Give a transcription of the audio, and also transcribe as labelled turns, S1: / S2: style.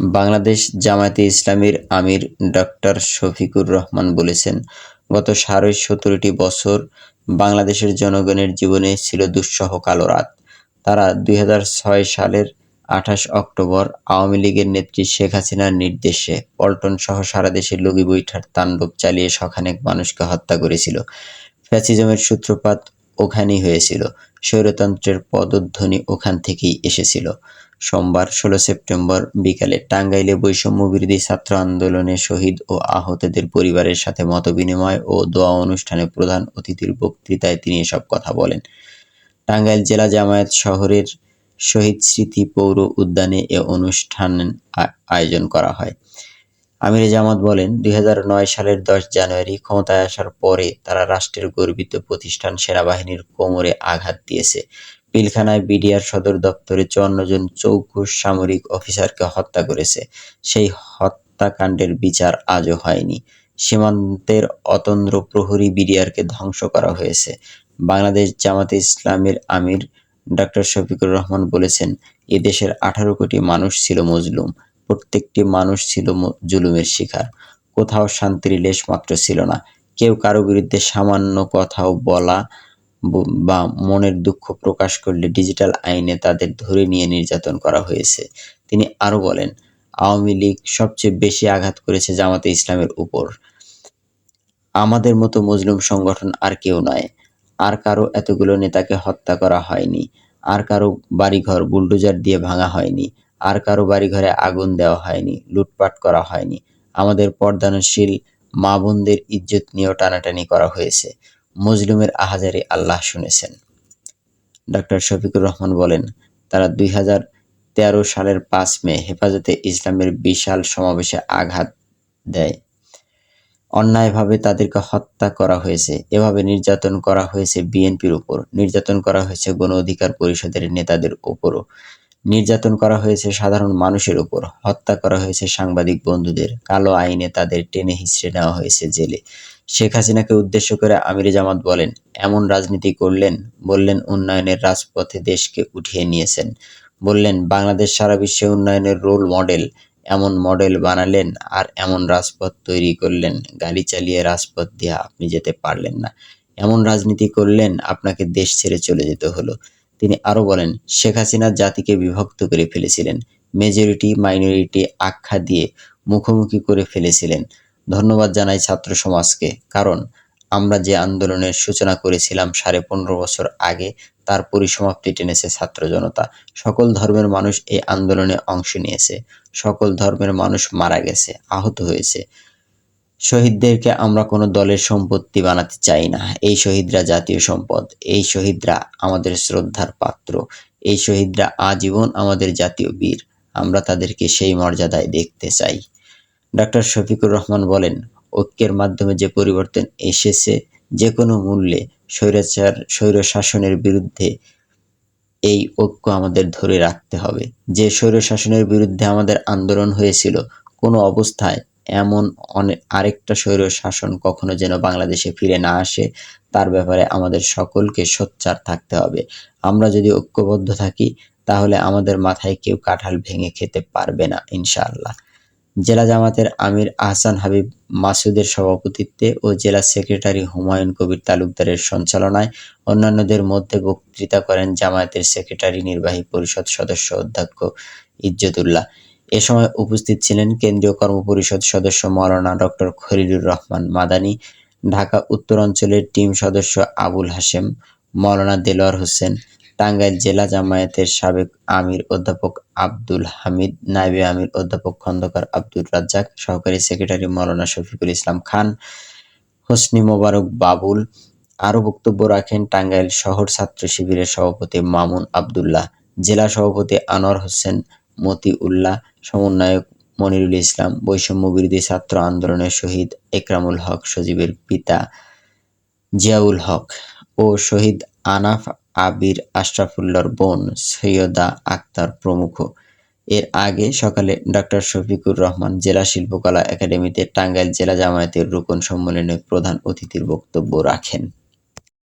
S1: বাংলাদেশ জামায়াতে ইসলামীর আমির ডক্টর শফিকুর রহমান বলেছেন, গত সাড়ে সতেরোটি বছর বাংলাদেশের জনগণের জীবনে ছিল দুঃসহ কালো রাত। তারা দুই হাজার ছয় সালের আঠাশ অক্টোবর আওয়ামী লীগের নেত্রী শেখ হাসিনার নির্দেশে পল্টনসহ সারা দেশে লগি বৈঠার তাণ্ডব চালিয়ে শখানেক মানুষকে হত্যা করেছিল। ফ্যাসিজমের সূত্রপাত ওখানেই হয়েছিল, স্বৈরতন্ত্রের পদধ্বনি ওখান থেকেই এসেছিল। সোমবার ষোলো সেপ্টেম্বর বিকালে টাঙ্গাইলে বৈষম্য বিরোধী ছাত্র আন্দোলনে শহীদ ও আহতদের পরিবারের সাথে মতবিনিময় ও দোয়া অনুষ্ঠানে প্রধান অতিথির বক্তৃতায় তিনি এসব কথা বলেন। টাঙ্গাইল জেলা জামায়াত শহরের শহীদ স্মৃতি পৌর উদ্যানে এ অনুষ্ঠান আয়োজন করা হয়। আমির জামাত বলেন, দুই হাজার নয় সালের দশ জানুয়ারি ক্ষমতায় আসার পরে তারা রাষ্ট্রের গর্বিত প্রতিষ্ঠান সেনাবাহিনীর কোমরে আঘাত দিয়েছে। পিলখানায় বিডিআর সদর দপ্তরে চুয়ান্ন জন চৌকুশ সামরিক অফিসারকে হত্যা করেছে। সেই হত্যাকাণ্ডের বিচার আজও হয়নি। সীমান্তের অতন্দ্র প্রহরী বিডিআরকে ধ্বংস করা হয়েছে। বাংলাদেশ জামাতে ইসলামের আমির ডক্টর শফিকুর রহমান বলেছেন, এ দেশের আঠারো কোটি মানুষ ছিল মজলুম। প্রত্যেকটি মানুষ ছিল জুলুমের শিকার। কোথাও শান্তির লেশ মাত্র ছিল না। কেউ কারও বিরুদ্ধে সামান্য কথাও বলা বা মনের দুঃখ প্রকাশ করলে ডিজিটাল আইনে তাদের ধরে নিয়ে নির্যাতন করা হয়েছে। তিনি আরও বলেন, আওয়ামী লীগ সবচেয়ে বেশি আঘাত করেছে জামাতে ইসলামের উপর। আমাদের মতো মজলুম সংগঠন আর কেউ নয়। আর কারও এতগুলো নেতাকে হত্যা করা হয়নি। আর কারও বাড়িঘর বুলডোজার দিয়ে ভাঙা হয়নি। আর কারও বাড়িঘরে আগুন দেওয়া হয়নি, লুটপাট করা হয়নি। আমাদের পর্দানশীল মা বোনদের ইজ্জত নিয়েও টানাটানি করা হয়েছে। মজলুমের আহাজারি আল্লাহ শুনেছেন। ডক্টর শফিকুর রহমান বলেন, তারা দুই তেরো সালের পাঁচ মে হেফাজতে ইসলামের বিশাল সমাবেশে আঘাত দেয়। অন্যায়ভাবে তাদেরকে হত্যা করা হয়েছে। এভাবে নির্যাতন করা হয়েছে বিএনপির উপর। নির্যাতন করা হয়েছে গণ অধিকার পরিষদের নেতাদের উপরও। নির্যাতন করা হয়েছে সাধারণ মানুষের উপর। হত্যা করা হয়েছে সাংবাদিক বন্ধুদের। কালো আইনে তাদের টেনে হিসড়ে নেওয়া হয়েছে জেলে। শেখ হাসিনাকে উদ্দেশ্য করে আমির জামাত বলেন, এমন রাজনীতি করলেন, বললেন উন্নয়নের রাজপথে দেশকে উঠিয়ে নিয়েছেন। বললেন, বাংলাদেশ সারা বিশ্বে উন্নয়নের রোল মডেল এমন মডেল বানালেন আর এমন রাজপথ তৈরি করলেন গাড়ি চালিয়ে রাজপথ দিয়ে আপনি যেতে পারলেন না। এমন রাজনীতি করলেন, আপনাকে দেশ ছেড়ে চলে যেতে হলো। তিনি আরও বলেন, শেখ হাসিনা জাতিকে বিভক্ত করে ফেলেছিলেন মেজরিটি মাইনরিটি আখ্যা দিয়ে মুখোমুখি করে ফেলেছিলেন। ধন্যবাদ জানাই ছাত্র সমাজকে। কারণ আমরা যে আন্দোলনের সূচনা করেছিলাম সাড়ে পনেরো বছর আগে, তার পরিসমাপ্তি টেনেছে ছাত্র জনতা। সকল ধর্মের মানুষ এই আন্দোলনে অংশ নিয়েছে। সকল ধর্মের মানুষ মারা গেছে, আহত হয়েছে। শহীদদেরকে আমরা কোনো দলের সম্পত্তি বানাতে চাই না। এই শহীদরা জাতীয় সম্পদ, এই শহীদরা আমাদের শ্রদ্ধার পাত্র, এই শহীদরা আজীবন আমাদের জাতীয় বীর। আমরা তাদেরকে সেই মর্যাদায় দেখতে চাই। ডক্টর শফিকুর রহমান বলেন, ঐক্যের মাধ্যমে যে পরিবর্তন এসেছে যে কোনো মূল্যে স্বৈরাচার স্বৈর শাসনের বিরুদ্ধে এই ঐক্য আমাদের ধরে রাখতে হবে। যে স্বৈর শাসনের বিরুদ্ধে আমাদের আন্দোলন হয়েছিল, কোনো অবস্থায় এমন অনেক আরেকটা স্বৈর শাসন কখনো যেন বাংলাদেশে ফিরে না আসে, তার ব্যাপারে আমাদের সকলকে সোচ্চার থাকতে হবে। আমরা যদি ঐক্যবদ্ধ থাকি, তাহলে আমাদের মাথায় কেউ কাঁঠাল ভেঙে খেতে পারবে না, ইনশাআল্লাহ। জেলা জামাতের আমির আহসান হাবিব মাসুদের সভাপতিত্বে ও জেলা সেক্রেটারি হুমায়ুন কবির তালুকদারের সঞ্চালনায় অন্যান্যদের মধ্যে বক্তৃতা করেন জামায়াতের সেক্রেটারি নির্বাহী পরিষদ সদস্য অধ্যক্ষ ইজ্জতুল্লাহ। এ সময় উপস্থিত ছিলেন কেন্দ্রীয় কর্মপরিষদ সদস্য মৌলানা ডক্টর খলিলুর রহমান মাদানী, ঢাকা উত্তরাঞ্চলের টিম সদস্য আবুল হাশেম, মৌলানা দেলোয়ার হোসেন টাঙ্গাইল জেলা জামায়াতের সাবেক আমির অধ্যাপক আব্দুল হামিদ, নাইবে আমির অধ্যাপক খন্দকার আব্দুর রাজ্জাক, সহকারী সেক্রেটারি মৌলানা শফিকুল ইসলাম খান, হোসনি মোবারক বাবুল আরও বক্তব্য রাখেন টাঙ্গাইল শহর ছাত্র শিবিরের সভাপতি মামুন আবদুল্লাহ, জেলা সভাপতি আনোয়ার হোসেন মতি উল্লাহ সমন্বয়ক মনিরুল ইসলাম, বৈষম্য বিরোধী ছাত্র আন্দোলনের শহীদ একরামুল হক সজীবের পিতা জিয়াউল হক। ও শহীদ আনাফ আবির আশরাফুল্লার বোন সৈয়দা আক্তার প্রমুখ। এর আগে সকালে ডক্টর শফিকুর রহমান জেলা শিল্পকলা একাডেমিতে টাঙ্গাইল জেলা জামায়াতের রুকন সম্মেলনে প্রধান অতিথির বক্তব্য রাখেন।